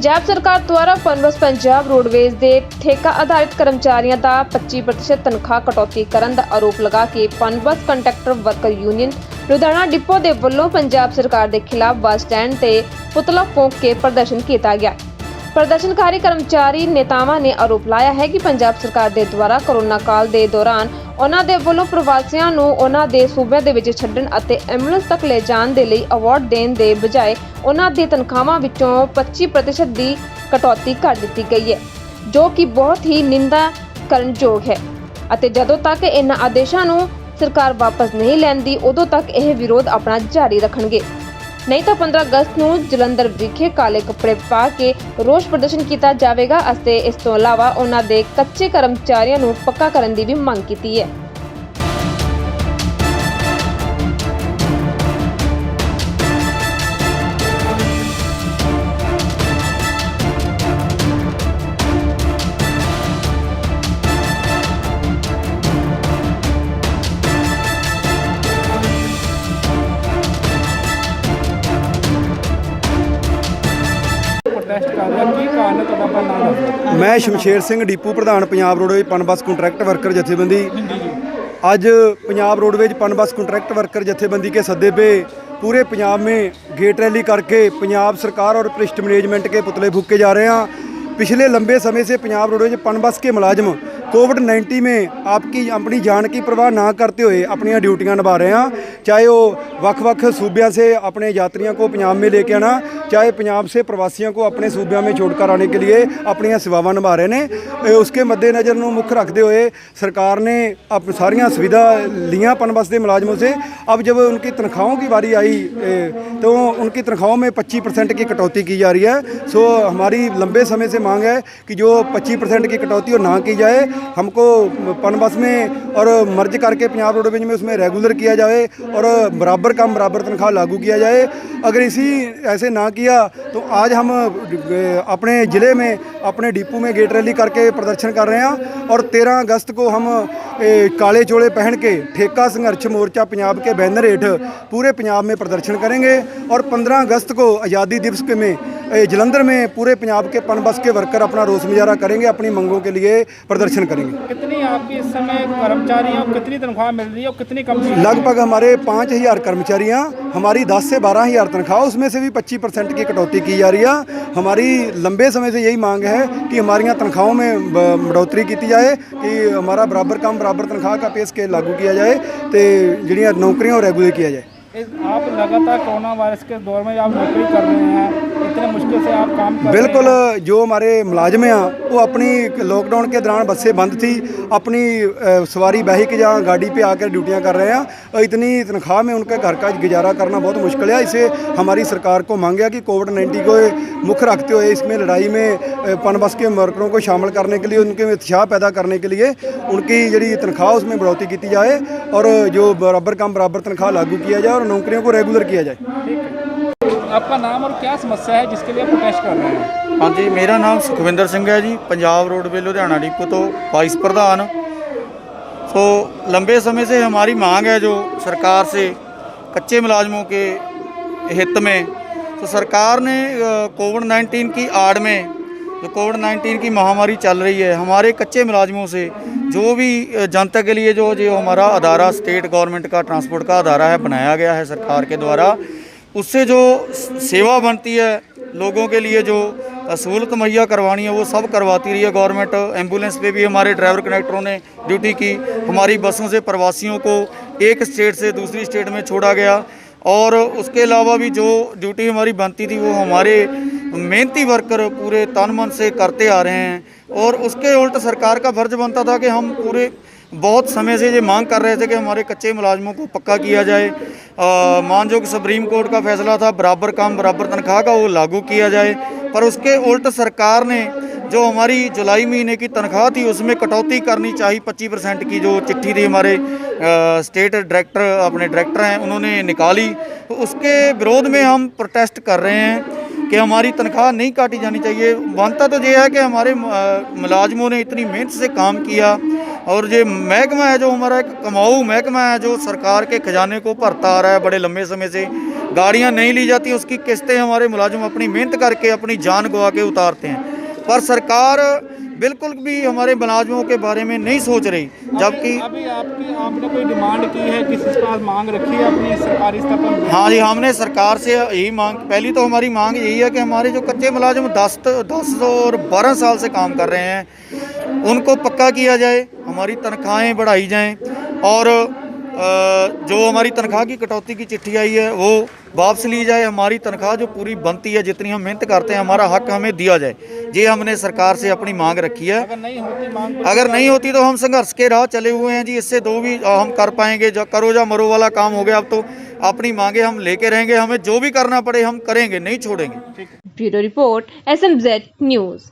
ਪੰਜਾਬ ਸਰਕਾਰ ਦੁਆਰਾ ਪਨਬਸ ਪੰਜਾਬ ਰੋਡਵੇਜ਼ ਦੇ ਠੇਕਾ ਆਧਾਰਿਤ ਕਰਮਚਾਰੀਆਂ ਦਾ 25% ਤਨਖਾਹ ਕਟੌਤੀ ਕਰਨ ਦਾ ਆਰੋਪ ਲਗਾ ਕੇ Punbus conductor worker union Ludhiana depot ਦੇ ਵੱਲੋਂ ਪੰਜਾਬ ਸਰਕਾਰ ਦੇ ਖਿਲਾਫ ਬੱਸ ਸਟੈਂਡ ਤੇ ਪੁਤਲਾ ਫੂਕ ਕੇ ਪ੍ਰਦਰਸ਼ਨ ਕੀਤਾ ਗਿਆ। ਪ੍ਰਦਰਸ਼ਨਕਾਰੀ ਕਰਮਚਾਰੀ ਨੇਤਾਵਾਂ ਨੇ ਆਰੋਪ ਲਾਇਆ ਹੈ ਕਿ ਪੰਜਾਬ ਸਰਕਾਰ ਦੇ ਦੁਆਰਾ ਕੋਰੋਨਾ ਕਾਲ ਦੇ ਦੌਰਾਨ ਉਹਨਾਂ ਦੇ ਵੱਲੋਂ ਪ੍ਰਵਾਸੀਆਂ ਨੂੰ ਉਹਨਾਂ ਦੇ ਸੂਬਿਆਂ ਦੇ ਵਿੱਚ ਛੱਡਣ ਅਤੇ ਐਂਬੂਲੈਂਸ ਤੱਕ ਲੈ ਜਾਣ ਦੇ ਲਈ ਅਵਾਰਡ ਦੇਣ ਦੇ ਬਜਾਏ ਉਹਨਾਂ ਦੀ ਤਨਖਾਹਾਂ ਵਿੱਚੋਂ 25% ਦੀ ਕਟੌਤੀ ਕਰ ਦਿੱਤੀ ਗਈ ਹੈ, ਜੋ ਕਿ ਬਹੁਤ ਹੀ ਨਿੰਦਾ ਕਰਨ ਯੋਗ ਹੈ ਅਤੇ ਜਦੋਂ ਤੱਕ ਇਹਨਾਂ ਆਦੇਸ਼ਾਂ ਨੂੰ ਸਰਕਾਰ ਵਾਪਸ ਨਹੀਂ ਲੈਂਦੀ, ਉਦੋਂ ਤੱਕ ਇਹ ਵਿਰੋਧ ਆਪਣਾ ਜਾਰੀ ਰੱਖਣਗੇ। ਨਹੀਂ ਤਾਂ 15 ਅਗਸਤ ਨੂੰ ਜਲੰਧਰ ਵਿਖੇ ਕਾਲੇ ਕੱਪੜੇ ਪਾ ਕੇ ਰੋਸ ਪ੍ਰਦਰਸ਼ਨ ਕੀਤਾ ਜਾਵੇਗਾ ਅਤੇ ਇਸ ਤੋਂ ਇਲਾਵਾ ਉਹਨਾਂ ਦੇ ਕੱਚੇ ਕਰਮਚਾਰੀਆਂ ਨੂੰ ਪੱਕਾ ਕਰਨ ਦੀ ਵੀ ਮੰਗ ਕੀਤੀ ਹੈ। ਪ੍ਰੋਟੈਸਟ ਕਰ ਰਿਹਾ ਕੀ ਕਾਰਨ ਹੈ ਤੁਹਾਡਾ ਆਪਣਾ ਨਾਮ ਦੱਸੋ ਮੈਂ ਸ਼ਮਸ਼ੇਰ ਸਿੰਘ ਡੀਪੂ ਪ੍ਰਧਾਨ Punjab roadways Punbus contract worker ਜਥੇਬੰਦੀ ਅੱਜ Punjab roadways Punbus contract worker जथेबंदी के सदे पे पूरे पंजाब में गेट रैली करके पंजाब सरकार और भ्रिष्ट मैनेजमेंट के पुतले फूके जा रहे हैं पिछले लंबे समय से पंजाब रोडवेज पनबस के मुलाजिम कोविड 19 में आपकी अपनी जान की परवाह ना करते हुए अपनी ड्यूटियां निभा रहे हैं चाहे वो वक् वक् सूबों से अपने यात्रियों को पंजाब में लेके आना चाहे पंजाब से प्रवासियों को अपने सूबों में छोड़कर आने के लिए अपनी सेवावान निभा रहे हैं उसके मद्देनज़र मुख्य रखते हुए सरकार ने अब सारियाँ सुविधा लिया पनबस के मुलाजमों से अब जब उनकी तनख्वाहों की बारी आई तो उनकी तनख्वाहों में 25 परसेंट की कटौती की जा रही है। सो हमारी लंबे समय से मांग है कि जो 25 परसेंट की कटौती और ना की जाए, हमको पनबस में और मर्ज करके पंजाब रोडवेज़ में उसमें रेगुलर किया जाए और बराबर काम, बराबर तनख्वाह लागू किया जाए। अगर इसी, ऐसे ना किया तो आज हम अपने ज़िले में, अपने डिपो में गेट रैली करके प्रदर्शन कर रहे हैं और 13 अगस्त को हम काले चोले पहन के ठेका संघर्ष मोर्चा पंजाब के बैनर हेठ पूरे पंजाब में प्रदर्शन करेंगे और 15 अगस्त को आज़ादी दिवस के में जलंधर में पूरे पंजाब के पनबस के वर्कर अपना रोस मुजाहरा करेंगे, अपनी मंगों के लिए प्रदर्शन करेंगे। कितनी आपकी इस समय कर्मचारियों को कितनी तनख्वाह मिल रही है और कितनी कंपनी लगभग हमारे पाँच हजार कर्मचारियाँ हमारी दस से बारह हजार तनख्वाह उसमें से भी पच्चीस परसेंट की कटौती की जा रही है हमारी लंबे समय से यही मांग है कि हमारी तनख्वाहों में ब- बढ़ोतरी की जाए कि हमारा बराबर काम बराबर तनख्वाह का पे स्केल लागू किया जाए तो जड़ियाँ नौकरियाँ और रेगुलर किया जाए इस- आप लगातार कोरोना वायरस के दौर में आप नौकरी कर रहे हैं इतने मुश्किल से आप काम कर बिल्कुल रहे हैं जो हमारे मुलाजम हैं वो अपनी लॉकडाउन के दौरान बसें बंद थी अपनी अ, सवारी बहिक या गाड़ी पे आकर ड्यूटियां कर रहे हैं और इतनी तनख्वाह में उनके घर का गुजारा करना बहुत मुश्किल है इसे हमारी सरकार को मांग है कि कोविड नाइन्टीन को मुख्य रखते हुए इसमें लड़ाई में अ, पनबस के वर्करों को शामिल करने के लिए उनके में उत्साह पैदा करने के लिए उनकी जड़ी तनख्वाह उसमें बढ़ोतरी की जाए और जो बराबर काम बराबर तनख्वाह लागू किया जाए और नौकरियों को रेगुलर किया जाए आपका नाम और क्या समस्या है जिसके लिए आप प्रोटेस्ट कर रहे हैं ਹਾਂਜੀ ਮੇਰਾ ਨਾਮ ਸੁਖਵਿੰਦਰ ਸਿੰਘ ਹੈ ਜੀ ਪੰਜਾਬ रोडवे लुधियाना डिपो तो वाइस प्रधान सो लंबे समय से हमारी मांग है जो सरकार से कच्चे मुलाजमों के हित में तो सरकार ने कोविड 19 की आड़ में जो कोविड 19 की महामारी चल रही है हमारे कच्चे मुलाजमों से जो भी अ, जनता के लिए जो जो हमारा अदारा स्टेट गवर्नमेंट का ट्रांसपोर्ट का अदारा है बनाया गया है सरकार के द्वारा उससे जो सेवा बनती है, लोगों के लिए जो सहूलत मुहैया करवानी है, वो सब करवाती रही है गवर्नमेंट। एंबुलेंस पे भी हमारे ड्राइवर कनेक्टरों ने ड्यूटी की। हमारी बसों से प्रवासियों को एक स्टेट से दूसरी स्टेट में छोड़ा गया। और उसके अलावा भी जो ड्यूटी हमारी बनती थी, वो हमारे मेहनती वर्कर पूरे तन मन से करते आ रहे हैं। और उसके उल्ट सरकार का फ़र्ज़ बनता था कि हम पूरे बहुत समय से ये मांग कर रहे थे कि हमारे कच्चे मुलाजमों को पक्का किया जाए। मानजोग सुप्रीम कोर्ट का फैसला था बराबर काम बराबर तनख्वाह का वो लागू किया जाए। पर उसके उल्ट सरकार ने जो हमारी जुलाई महीने की तनख्वाह थी उसमें कटौती करनी चाहिए। पच्चीस परसेंट की जो चिट्ठी थी हमारे अ, स्टेट डायरेक्टर अपने डायरेक्टर हैं उन्होंने निकाली। तो उसके विरोध में हम प्रोटेस्ट कर रहे हैं कि हमारी तनख्वाह नहीं काटी जानी चाहिए। मानता तो ये है कि हमारे मुलाजमों ने इतनी मेहनत से काम किया और ये महकमा है जो हमारा एक कमाऊ महकमा है जो सरकार के खजाने को भरता आ रहा है बड़े लंबे समय से गाड़ियाँ नहीं ली जाती उसकी किस्तें हमारे मुलाजिम अपनी मेहनत करके अपनी जान गवा के उतारते हैं। पर सरकार बिल्कुल भी हमारे मुलाजमों के बारे में नहीं सोच रही जबकि अभी आपकी आपने कोई डिमांड की है किसी पास मांग रखी है अपनी सरकारी स्तर पर? हाँ जी हमने सरकार से यही मांग पहली तो हमारी मांग यही है कि हमारे जो कच्चे मुलाजम दस दस और बारह साल से काम कर रहे हैं उनको पक्का किया जाए हमारी तनख्वाहें बढ़ाई जाएँ और जो हमारी तनख्वाह की कटौती की चिट्ठी आई है वो वापस ली जाए। हमारी तनख्वाह जो पूरी बनती है जितनी हम मेहनत करते हैं हमारा हक हमें दिया जाए। ये हमने सरकार से अपनी मांग रखी है। अगर नहीं होती मांग तो अगर नहीं होती तो हम संघर्ष के राह चले हुए हैं जी। इससे दो भी हम कर पाएँगे। जो करो जा मरो वाला काम हो गया अब तो अपनी मांगे हम लेके रहेंगे। हमें जो भी करना पड़े हम करेंगे नहीं छोड़ेंगे। Bureau report S news.